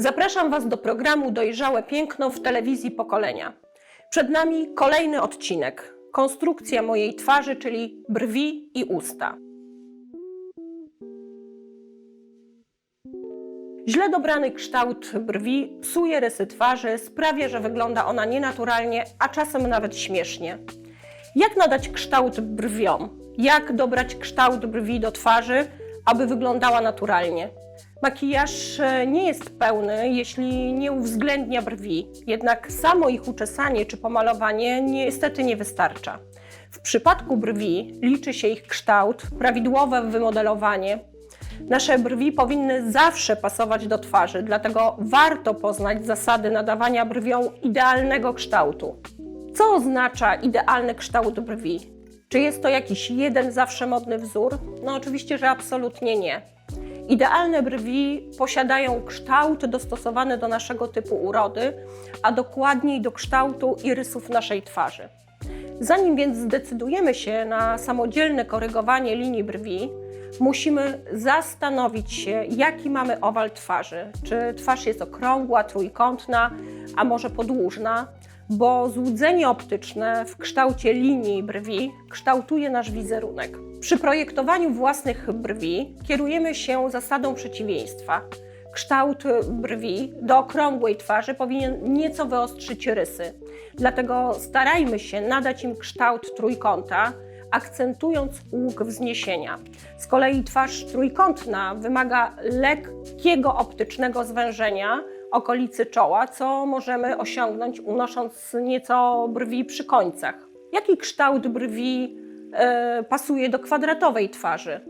Zapraszam Was do programu Dojrzałe Piękno w telewizji Pokolenia. Przed nami kolejny odcinek. Konstrukcja mojej twarzy, czyli brwi i usta. Źle dobrany kształt brwi psuje rysy twarzy, sprawia, że wygląda ona nienaturalnie, a czasem nawet śmiesznie. Jak nadać kształt brwiom? Jak dobrać kształt brwi do twarzy, aby wyglądała naturalnie? Makijaż e, nie jest pełny, jeśli nie uwzględnia brwi, jednak samo ich uczesanie czy pomalowanie niestety nie wystarcza. W przypadku brwi liczy się ich kształt, prawidłowe wymodelowanie. Nasze brwi powinny zawsze pasować do twarzy, dlatego warto poznać zasady nadawania brwiom idealnego kształtu. Co oznacza idealny kształt brwi? Czy jest to jakiś jeden zawsze modny wzór? No oczywiście, że absolutnie nie. Idealne brwi posiadają kształt dostosowany do naszego typu urody, a dokładniej do kształtu i rysów naszej twarzy. Zanim więc zdecydujemy się na samodzielne korygowanie linii brwi, musimy zastanowić się, jaki mamy owal twarzy. Czy twarz jest okrągła, trójkątna, a może podłużna? Bo złudzenie optyczne w kształcie linii brwi kształtuje nasz wizerunek. Przy projektowaniu własnych brwi kierujemy się zasadą przeciwieństwa. Kształt brwi do okrągłej twarzy powinien nieco wyostrzyć rysy. Dlatego starajmy się nadać im kształt trójkąta, akcentując łuk wzniesienia. Z kolei twarz trójkątna wymaga lekkiego optycznego zwężenia okolicy czoła, co możemy osiągnąć unosząc nieco brwi przy końcach. Jaki kształt brwi e, pasuje do kwadratowej twarzy?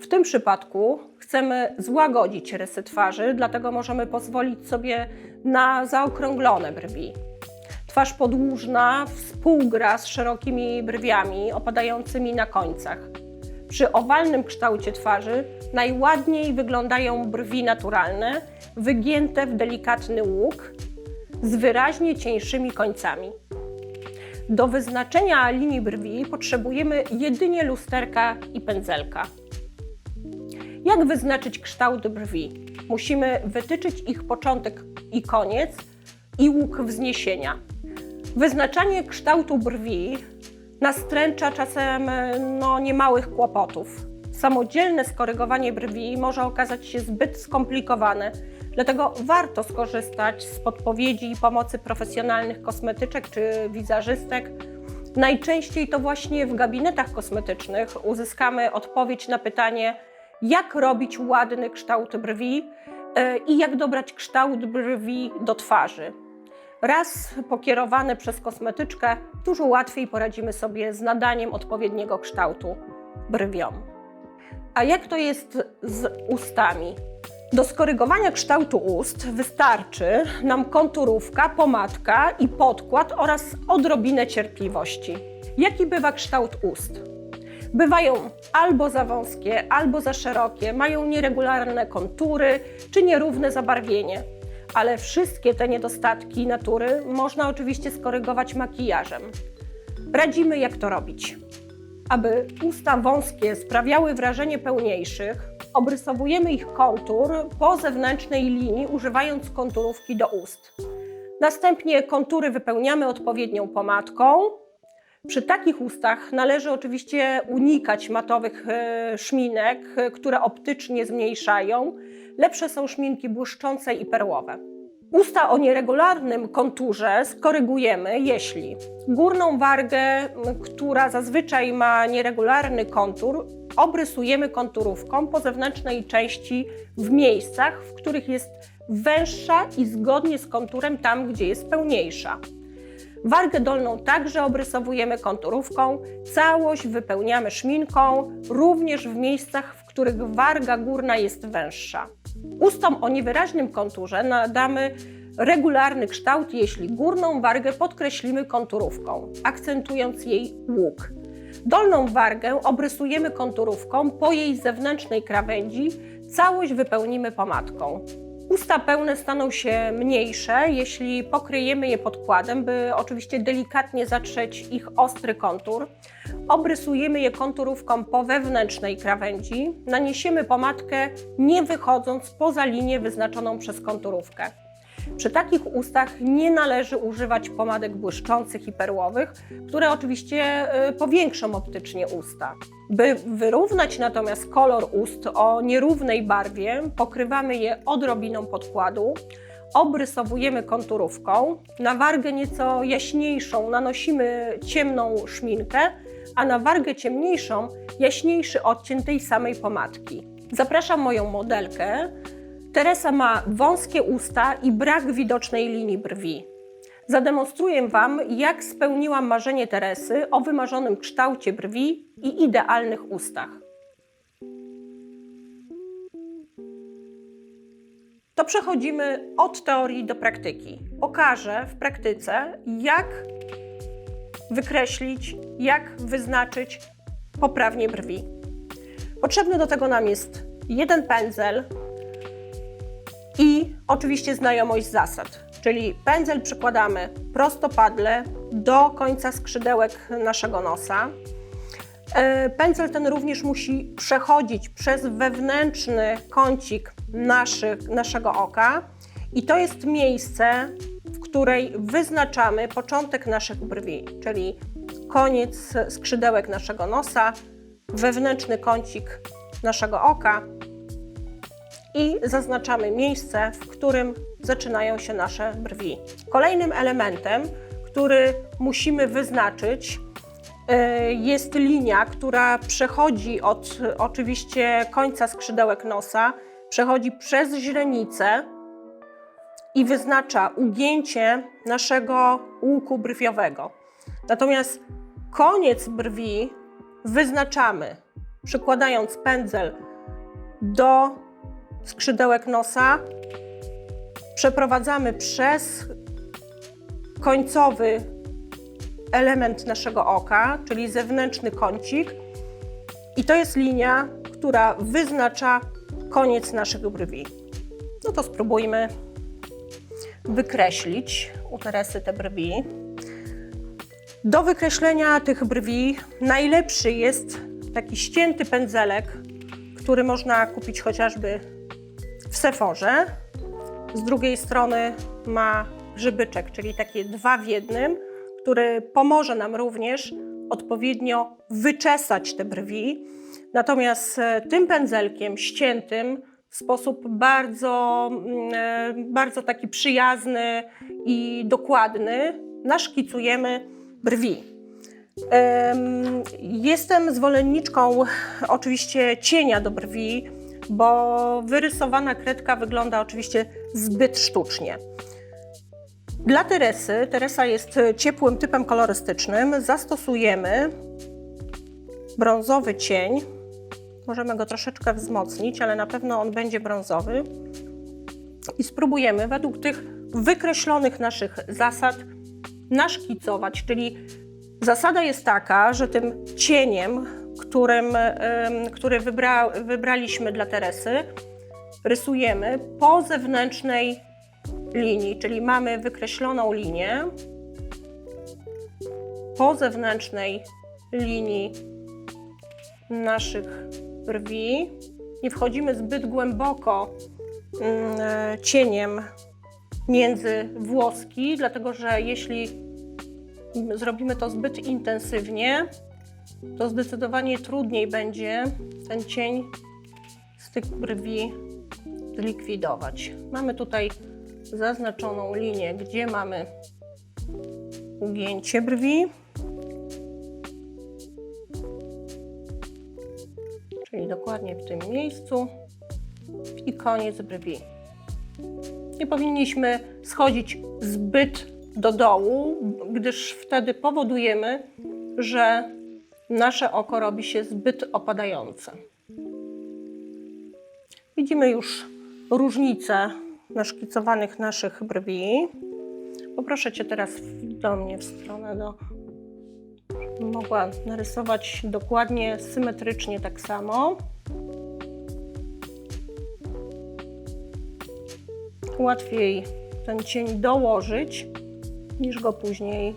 W tym przypadku chcemy złagodzić rysy twarzy, dlatego możemy pozwolić sobie na zaokrąglone brwi. Twarz podłużna współgra z szerokimi brwiami opadającymi na końcach. Przy owalnym kształcie twarzy najładniej wyglądają brwi naturalne, wygięte w delikatny łuk z wyraźnie cieńszymi końcami. Do wyznaczenia linii brwi potrzebujemy jedynie lusterka i pędzelka. Jak wyznaczyć kształt brwi? Musimy wytyczyć ich początek i koniec i łuk wzniesienia. Wyznaczanie kształtu brwi nastręcza czasem no, niemałych kłopotów. Samodzielne skorygowanie brwi może okazać się zbyt skomplikowane, dlatego warto skorzystać z podpowiedzi i pomocy profesjonalnych kosmetyczek czy wizerzystek. Najczęściej to właśnie w gabinetach kosmetycznych uzyskamy odpowiedź na pytanie, jak robić ładny kształt brwi e, i jak dobrać kształt brwi do twarzy. Raz pokierowane przez kosmetyczkę, dużo łatwiej poradzimy sobie z nadaniem odpowiedniego kształtu brwiom. A jak to jest z ustami? Do skorygowania kształtu ust wystarczy nam konturówka, pomadka i podkład oraz odrobinę cierpliwości. Jaki bywa kształt ust? Bywają albo za wąskie, albo za szerokie, mają nieregularne kontury czy nierówne zabarwienie. Ale wszystkie te niedostatki natury można oczywiście skorygować makijażem. Radzimy, jak to robić. Aby usta wąskie sprawiały wrażenie pełniejszych, obrysowujemy ich kontur po zewnętrznej linii, używając konturówki do ust. Następnie kontury wypełniamy odpowiednią pomadką. Przy takich ustach należy oczywiście unikać matowych e, szminek, e, które optycznie zmniejszają. Lepsze są szminki błyszczące i perłowe. Usta o nieregularnym konturze skorygujemy, jeśli górną wargę, która zazwyczaj ma nieregularny kontur, obrysujemy konturówką po zewnętrznej części w miejscach, w których jest węższa i zgodnie z konturem tam, gdzie jest pełniejsza. Wargę dolną także obrysowujemy konturówką, całość wypełniamy szminką, również w miejscach, których warga górna jest węższa. Ustom o niewyraźnym konturze nadamy regularny kształt, jeśli górną wargę podkreślimy konturówką, akcentując jej łuk. Dolną wargę obrysujemy konturówką po jej zewnętrznej krawędzi, całość wypełnimy pomadką. Usta pełne staną się mniejsze, jeśli pokryjemy je podkładem, by oczywiście delikatnie zatrzeć ich ostry kontur obrysujemy je konturówką po wewnętrznej krawędzi, naniesiemy pomadkę nie wychodząc poza linię wyznaczoną przez konturówkę. Przy takich ustach nie należy używać pomadek błyszczących i perłowych, które oczywiście y, powiększą optycznie usta. By wyrównać natomiast kolor ust o nierównej barwie, pokrywamy je odrobiną podkładu, obrysowujemy konturówką, na wargę nieco jaśniejszą nanosimy ciemną szminkę, a na wargę ciemniejszą jaśniejszy odcień tej samej pomadki. Zapraszam moją modelkę. Teresa ma wąskie usta i brak widocznej linii brwi. Zademonstruję Wam, jak spełniłam marzenie Teresy o wymarzonym kształcie brwi i idealnych ustach. To przechodzimy od teorii do praktyki. Pokażę w praktyce, jak wykreślić, jak wyznaczyć poprawnie brwi. Potrzebny do tego nam jest jeden pędzel oczywiście znajomość zasad. Czyli pędzel przykładamy prostopadle do końca skrzydełek naszego nosa. E, Pędzel ten również musi przechodzić przez wewnętrzny kącik naszych, naszego oka i to jest miejsce, w której wyznaczamy początek naszych brwi, czyli koniec skrzydełek naszego nosa, wewnętrzny kącik naszego oka i zaznaczamy miejsce, w którym zaczynają się nasze brwi. Kolejnym elementem, który musimy wyznaczyć, e, jest linia, która przechodzi od oczywiście końca skrzydełek nosa, przechodzi przez źrenicę i wyznacza ugięcie naszego łuku brwiowego. Natomiast koniec brwi wyznaczamy przykładając pędzel do skrzydełek nosa, przeprowadzamy przez końcowy element naszego oka, czyli zewnętrzny kącik, i to jest linia, która wyznacza koniec naszych brwi. No to spróbujmy wykreślić u Teresy te brwi. Do wykreślenia tych brwi najlepszy jest taki ścięty pędzelek, który można kupić chociażby w Seforze. Z drugiej strony ma grzybyczek, czyli takie dwa w jednym, który pomoże nam również odpowiednio wyczesać te brwi. Natomiast e, tym pędzelkiem ściętym w sposób bardzo, mm, e, bardzo taki przyjazny i dokładny naszkicujemy brwi. Em, Jestem zwolenniczką oczywiście cienia do brwi, bo wyrysowana kredka wygląda oczywiście zbyt sztucznie. Dla Teresy, Teresa jest ciepłym typem kolorystycznym, zastosujemy brązowy cień. Możemy go troszeczkę wzmocnić, ale na pewno on będzie brązowy. I spróbujemy według tych wykreślonych naszych zasad naszkicować, czyli Zasada jest taka, że tym cieniem, którym, który wybra, wybraliśmy dla Teresy, rysujemy po zewnętrznej linii, czyli mamy wykreśloną linię po zewnętrznej linii naszych brwi. Nie wchodzimy zbyt głęboko mm, e, cieniem między włoski, dlatego że jeśli zrobimy to zbyt intensywnie, to zdecydowanie trudniej będzie ten cień z tych brwi zlikwidować. Mamy tutaj zaznaczoną linię, gdzie mamy ugięcie brwi. Czyli dokładnie w tym miejscu i koniec brwi. Nie powinniśmy schodzić zbyt do dołu, gdyż wtedy powodujemy, że nasze oko robi się zbyt opadające. Widzimy już różnice naszkicowanych naszych brwi. Poproszę Cię teraz do mnie w stronę, do, żebym mogła narysować dokładnie, symetrycznie tak samo. Łatwiej ten cień dołożyć niż go później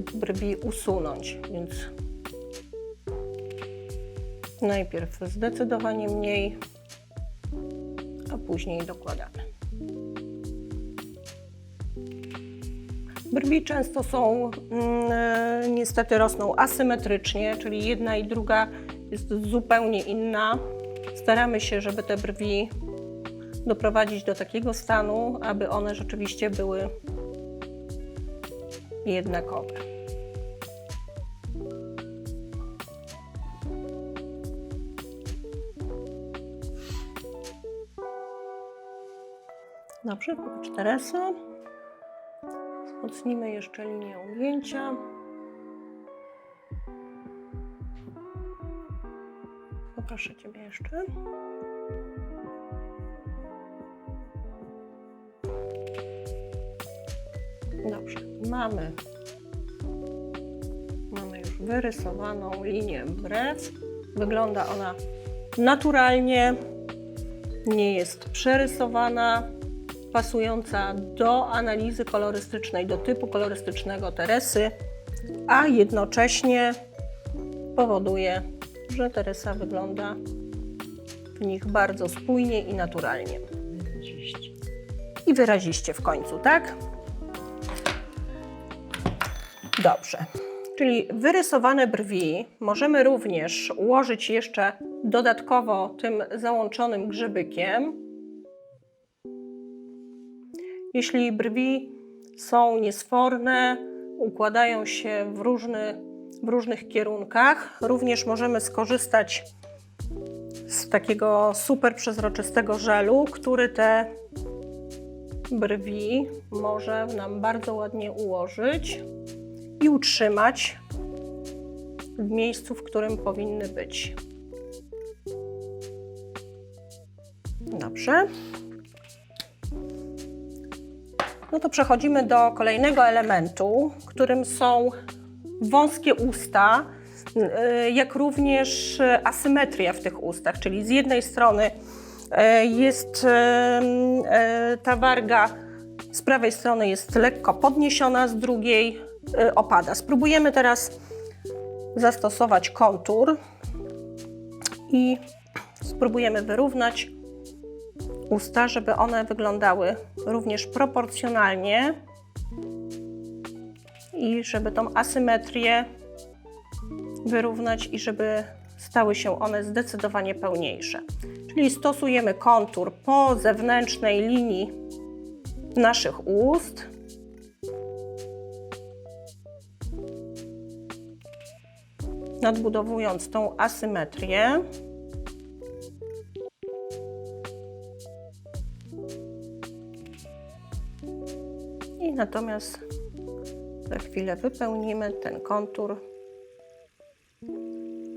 brwi usunąć. Więc Najpierw zdecydowanie mniej, a później dokładamy. Brwi często są, mm, e, niestety rosną asymetrycznie, czyli jedna i druga jest zupełnie inna. Staramy się, żeby te brwi doprowadzić do takiego stanu, aby one rzeczywiście były jednakowe. Dobrze, popatrz Teresa. Wzmocnimy jeszcze linię ujęcia. Poproszę Ciebie jeszcze. Dobrze, mamy, mamy już wyrysowaną linię brew. Wygląda ona naturalnie, nie jest przerysowana, pasująca do analizy kolorystycznej, do typu kolorystycznego Teresy, a jednocześnie powoduje, że Teresa wygląda w nich bardzo spójnie i naturalnie. I wyraziście w końcu, tak? Dobrze. Czyli wyrysowane brwi możemy również ułożyć jeszcze dodatkowo tym załączonym grzybykiem. Jeśli brwi są niesforne, układają się w, różny, w różnych kierunkach, również możemy skorzystać z takiego super przezroczystego żelu, który te brwi może nam bardzo ładnie ułożyć i utrzymać w miejscu, w którym powinny być. Dobrze. No to przechodzimy do kolejnego elementu, którym są wąskie usta, y, jak również asymetria w tych ustach, czyli z jednej strony y, jest y, ta warga z prawej strony jest lekko podniesiona, z drugiej opada. Spróbujemy teraz zastosować kontur i spróbujemy wyrównać usta, żeby one wyglądały również proporcjonalnie i żeby tą asymetrię wyrównać i żeby stały się one zdecydowanie pełniejsze. Czyli stosujemy kontur po zewnętrznej linii naszych ust. Nadbudowując tą asymetrię. I natomiast za chwilę wypełnimy ten kontur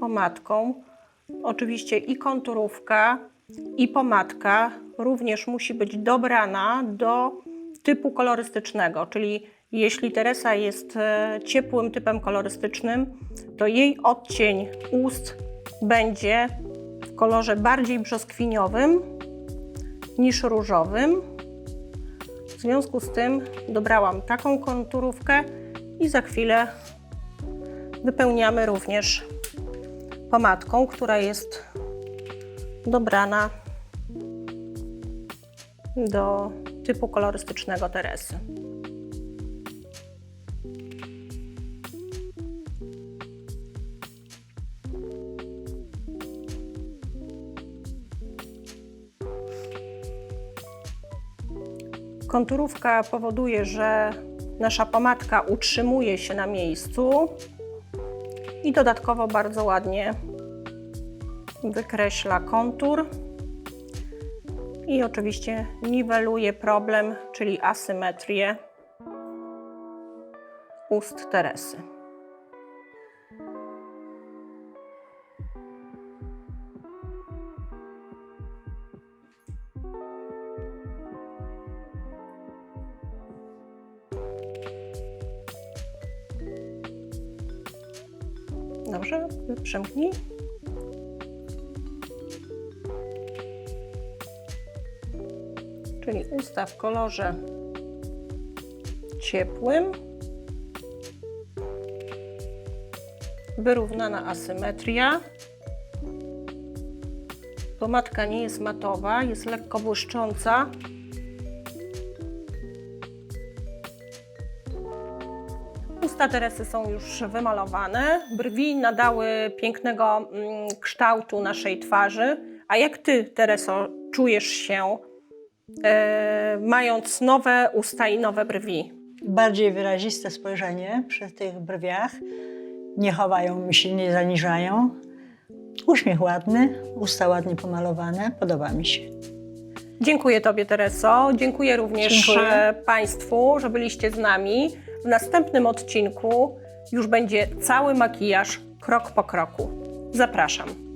pomadką. Oczywiście i konturówka, i pomadka również musi być dobrana do typu kolorystycznego, czyli jeśli Teresa jest e, ciepłym typem kolorystycznym, to jej odcień ust będzie w kolorze bardziej brzoskwiniowym niż różowym. W związku z tym dobrałam taką konturówkę i za chwilę wypełniamy również pomadką, która jest dobrana do typu kolorystycznego Teresy. Konturówka powoduje, że nasza pomadka utrzymuje się na miejscu i dodatkowo bardzo ładnie wykreśla kontur i oczywiście niweluje problem, czyli asymetrię ust Teresy. Dobrze, przemknij. Czyli usta w kolorze ciepłym. Wyrównana asymetria. Pomadka nie jest matowa, jest lekko błyszcząca. Usta Teresy są już wymalowane, brwi nadały pięknego mm, kształtu naszej twarzy. A jak ty, Tereso, czujesz się, e, mając nowe usta i nowe brwi? Bardziej wyraziste spojrzenie przy tych brwiach. Nie chowają mi się, nie zaniżają. Uśmiech ładny, usta ładnie pomalowane. Podoba mi się. Dziękuję Tobie, Tereso. Dziękuję również Dziękuję. e, Państwu, że byliście z nami. W następnym odcinku już będzie cały makijaż krok po kroku. Zapraszam.